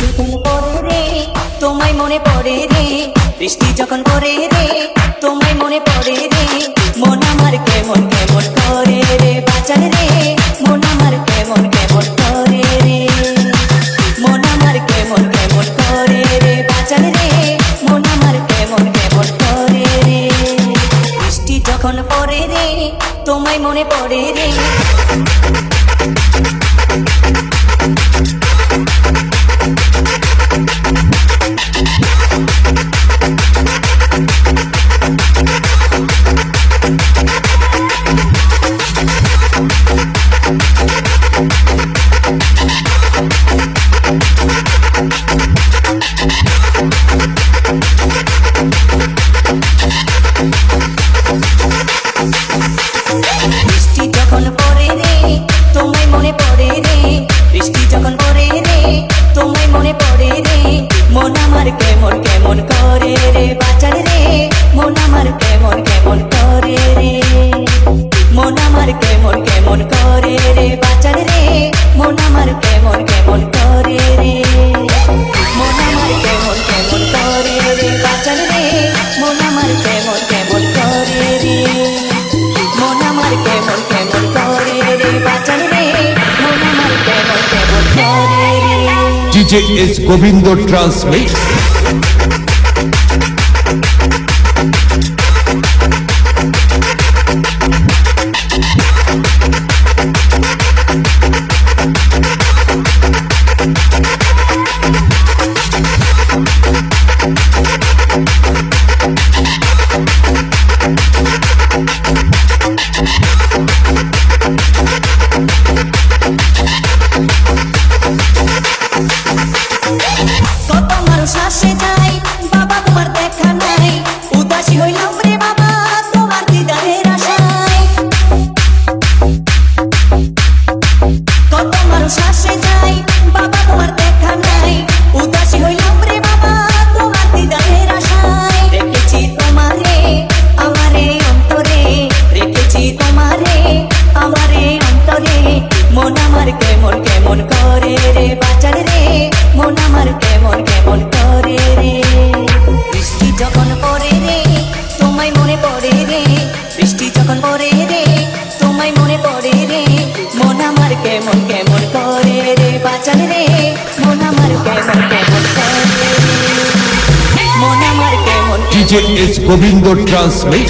যখন পড়ে রে, তোমায় মনে পড়ে রে, বৃষ্টি যখন পড়ে রে, তোমায় মনে পড়ে রে, মন আমার কেমন কেমন করে রে বাঁচান রে, মন আমার কেমন কেমন করে রে, মন আমার কেমন কেমন করে রে বাঁচান রে, মন আমার কেমন কেমন করে রে, বৃষ্টি যখন পড়ে রে, তোমায় মনে পড়ে রে। পড়ে রে বৃষ্টি যখন পড়ে রে তোমায় মনে পড়ে রে মন আমার কেমন কেমন করে রে বাঁচান রে? মন আমার কেমন কেমন করে রে? মন আমার কেমন কেমন করে রে বাঁচান রে? মন আমার কেমন কেমন করে রে? DJ S Govind transmit Thank কত মানুষ আসে যায় বাবা তোমার দেখা নাই। কেমন কেমন করে রে বাঁচান রে? মন আমার কেমন কেমন করে মন আমার কেমন DJ is Govindo Transmix.